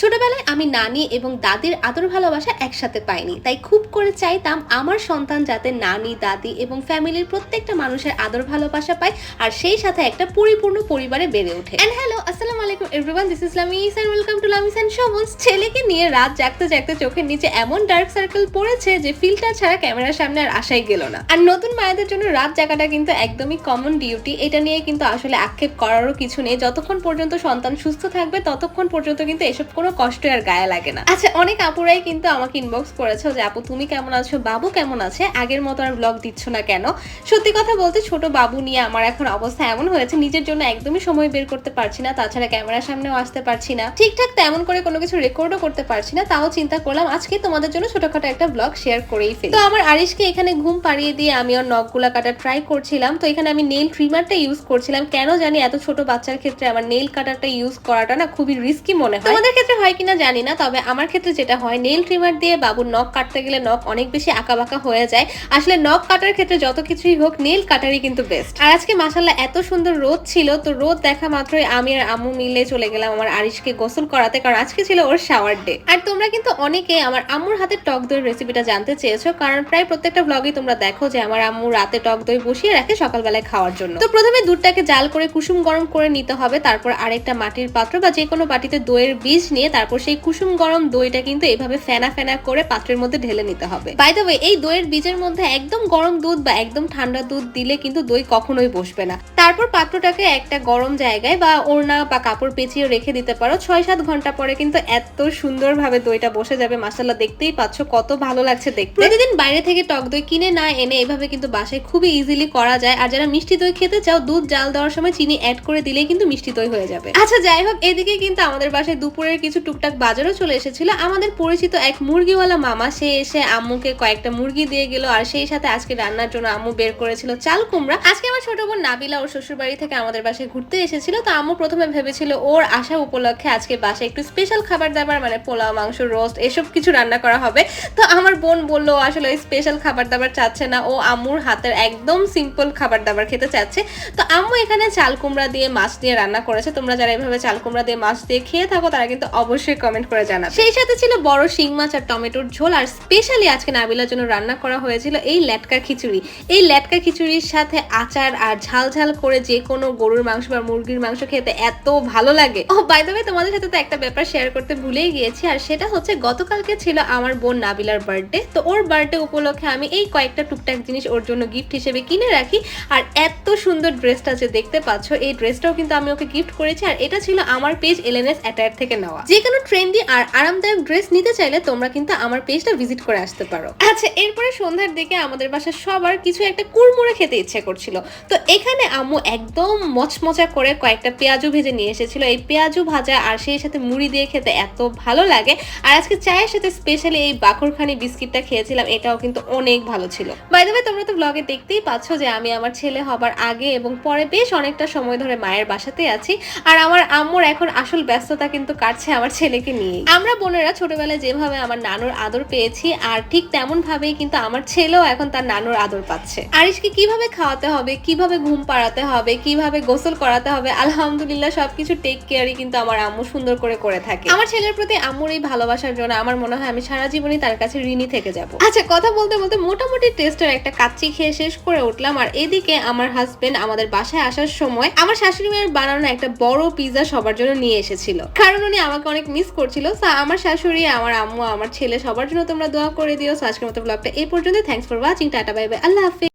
ছোটবেলায় আমি নানি এবং দাদির আদর ভালোবাসা একসাথে পাইনি, তাই খুব করে চাইতাম আমার সন্তান যাতে নানি, দাদি এবং ফ্যামিলির প্রত্যেকটা মানুষের আদর ভালোবাসা পায় আর সেই সাথে একটা পরিপূর্ণ পরিবারে বেড়ে ওঠে। এন্ড হ্যালো আসসালামু আলাইকুম everyone this is Lamis welcome to Lamis and Shovon's ছেলেকে নিয়ে রাত জাগতে জাগতে চোখের নিচে এমন ডার্ক সার্কেল পড়েছে যে ফিল্টার ছাড়া ক্যামেরার সামনে আর আশাই গেল না। আর নতুন মায়েদের জন্য রাত জাগাটা কিন্তু একদমই কমন ডিউটি এটা নিয়ে কিন্তু আসলে আক্ষেপ করারও কিছু নেই। যতক্ষণ পর্যন্ত সন্তান সুস্থ থাকবে, ততক্ষণ পর্যন্ত কিন্তু এসব কোনো কষ্ট আর গায়ে লাগে না। আচ্ছা অনেক আপুরাই কিন্তু আমাকে ইনবক্স করেছ যে, আপু, তুমি কেমন আছো? বাবু কেমন আছে? আগের মতো আর ব্লগ দিচ্ছ না কেন? সত্যি কথা বলতে, ছোট বাবু নিয়ে আমার এখন অবস্থা এমন হয়েছে, নিজের জন্য একদমই সময় বের করতে পারছি না, তাছাড়া ক্যামেরার সামনেও আসতে পারছি না। ঠিকঠাক তেমন করে কোনো কিছু রেকর্ডও করতে পারছি না, তাও চিন্তা করলাম, আজকে তোমাদের জন্য ছোটখাটো একটা ব্লগ শেয়ার করেই ফেলি। তো আমার আরিশকে এখানে ঘুম পাড়িয়ে দিয়ে আমি ওর নখগুলা কাটা ট্রাই করছিলাম। তো এখানে আমি নেল ট্রিমারটা ইউজ করছিলাম। কেন জানি এত ছোট বাচ্চার ক্ষেত্রে আমার নেল কাটারটা ইউজ করাটা না খুবই রিস্কি মনে হয়। তোমাদের ক্ষেত্রে হয় কিনা জানি না, তবে আমার ক্ষেত্রে যেটা হয় নেল ট্রিমার দিয়ে বাবুর নখ কাটতে গেলে নখ অনেক বেশি আঁকাবাঁকা হয়ে যায়। আসলে নখ কাটার ক্ষেত্রে যত কিছুই হোক নেল কাটারই কিন্তু বেস্ট আর আজকে মাসাল্লাহ এত সুন্দর রোদ ছিল, তো রোদ দেখা মাত্রই আমি আর আম্মু মিলে চলে গেলাম আমার আরিশকে গোসল করাতে, কারণ আজকে ছিল ওর শাওয়ার ডে আর তোমরা কিন্তু অনেকে আমার আম্মুর হাতে টক দইয়ের রেসিপিটা জানতে চেয়েছো, কারণ প্রায় প্রত্যেকটা ব্লগে তোমরা দেখো যে আমার আম্মু রাতে টক দই বসিয়ে রাখে সকালবেলায় খাওয়ার জন্য। তো প্রথমে দুধটাকে জাল করে কুসুম গরম করে নিতে হবে, তারপর আরেকটা মাটির পাত্র বা যে কোনো বাটিতে দইয়ের বীজ নিয়ে তারপর সেই কুসুম গরম দইটা কিন্তু এভাবে ফেনা ফেনা করে পাত্রের মধ্যে ঢেলে নিতে হবে। বাই দ্য ওয়ে এই দইয়ের বীজের মধ্যে একদম গরম দুধ বা একদম ঠান্ডা দুধ দিলে কিন্তু দই কখনোই বসবে না। তারপর পাত্রটাকে একটা গরম জায়গায় বা ওড়না বা কাপড় পেঁচিয়ে রেখে দিতে পারো। ছয় সাত ঘণ্টা পরে কিন্তু এত সুন্দরভাবে দইটা বসে যাবে। মাসাল্লাহ দেখতেই পাচ্ছ কত ভালো লাগছে দেখতে। প্রতিদিন বাইরে থেকে টক দই কিনে না এনে এভাবে কিন্তু বাসায় খুবই ইজিলি করা যায়। আর যারা মিষ্টি দই খেতে চাও, দুধ, জাল দেওয়ার সময় চিনি অ্যাড করে দিলেই কিন্তু মিষ্টি দই হয়ে যাবে। আচ্ছা যাই হোক, এদিকে কিন্তু আমাদের বাসায় দুপুরের কিছু টুকটাক বাজারও চলে এসেছিল। আমাদের পরিচিত এক মুরগিওয়ালা মামা, সে এসে আম্মুকে কয়েকটা মুরগি দিয়ে গেল আর সেই সাথে আজকে রান্নার জন্য আম্মু বের করেছিল চাল কুমড়া। আজকে আমার ছোট বোন নাবিলা ওর শ্বশুর বাড়ি থেকে আমাদের বাসায় ঘুরতে এসেছিল, তো আম্মু প্রথমে ভেবেছিল ওর আসা উপলক্ষে আজকে বাসায় একটু স্পেশাল খাবার দাবার মানে পোলাও, মাংস রোস্ট এসব কিছু রান্না করা হবে। তো আমার বোন বলল, আসলে স্পেশাল খাবার দাবার চাচ্ছে না, ও আম্মুর হাতের একদম সিম্পল খাবার দাবার খেতে চাচ্ছে। তো আম্মু এখানে চাল কুমড়া দিয়ে, মাছ দিয়ে রান্না করেছে। তোমরা যারা এভাবে চাল কুমড়া দিয়ে, মাছ দিয়ে খেয়ে থাকো, তারা কিন্তু অবশ্যই কমেন্ট করে জানাবে সেই সাথে ছিল বড় শিং মাছ আর টমেটোর ঝোল, আর স্পেশালি আজকে নাবিলার জন্য রান্না করা হয়েছিল এই ল্যাটকা খিচুড়ি। এই ল্যাটকা খিচুড়ির সাথে আচার আর ঝাল ঝাল করে যে কোনো গরুর মাংস বা মুরগির মাংস খেতে এত ভালো লাগে। ও বাই দ্য তোমাদের সাথে তো একটা ব্যাপার শেয়ার করতে ভুলেই গিয়েছি, আর সেটা হচ্ছে গতকালকে ছিল আমার বোন নাবিলার বার্থডে তো ওর বার্থডে উপলক্ষে আমি এই কয়েকটা টুকটাক জিনিস ওর জন্য গিফট হিসেবে কিনে রাখি, আর এত সুন্দর ড্রেসটা যে দেখতে পাচ্ছ, এই ড্রেসটাও কিন্তু আমি ওকে গিফট করেছি, আর এটা ছিল আমার পেজ এলএনএস অ্যাটায়ার থেকে নেওয়া। যে কোনো ট্রেন্ডি আর আরামদায়ক ড্রেস নিতে চাইলে তোমরা কিন্তু আমার পেজটা ভিজিট করে আসতে পারো। আচ্ছা এরপরে সন্ধ্যার দিকে আমাদের বাসায় সবার কিছু একটা কুড়মুড়ে খেতে ইচ্ছে করছিল। তো এখানে আম্মু একদম মচমচা করে কয়েকটা পেঁয়াজু ভেজে নিয়ে এসেছিল। এই পেঁয়াজু ভাজা আর সেই সাথে মুড়ি দিয়ে খেতে এত ভালো লাগে। আর আজকে চায়ের সাথে স্পেশালি এই বাকরখানি বিস্কিটটা খেয়েছিলাম, এটাও কিন্তু অনেক ভালো ছিল। বাই দ্য তোমরা তো ব্লগে দেখতেই পাচ্ছ যে আমি আমার ছেলে হবার আগে এবং পরে বেশ অনেকটা সময় ধরে মায়ের বাসাতে আছি। আর আমার আম্মুর এখন আসল ব্যস্ততা কিন্তু কাটছে আমার ছেলেকে নিয়ে আমরা বোনেরা ছোটবেলায় যেভাবে আমার নানুর আদর পেয়েছি, আর ঠিক তেমন ভাবেই কিন্তু আমার ছেলেও এখন তার নানুর আদর পাচ্ছে। আরিশকে কীভাবে খাওয়াতে হবে, কীভাবে ঘুম পাড়াতে হবে, কীভাবে গোসল করাতে হবে, আলহামদুলিল্লাহ সবকিছু টেক কেয়ারই কিন্তু আমার আম্মু সুন্দর করে করে থাকে। আমার ছেলের প্রতি আম্মুর এই ভালোবাসার জন্য আমার মনে হয় আমি সারা জীবনই তার কাছে ঋণী থেকে যাব। আচ্ছা কথা বলতে বলতে মোটামুটি টেস্টের একটা কাচ্চি খেয়ে শেষ করে উঠলাম, আর এদিকে আমার হাজবেন্ড আমাদের বাসায় আসার সময় আমার শাশুড়ি মায়ের বানানো একটা বড় পিৎজা সবার জন্য নিয়ে এসেছিল। কারণ উনি আমাকে অনেক মিস করছিল। সো আমার শাশুড়ি, আমার আম্মু, আমার ছেলে, সবার জন্য তোমরা দোয়া করে দিও। সো আজকের মতো ব্লগটা এই পর্যন্ত thanks for watching tata bye bye Allah Hafiz.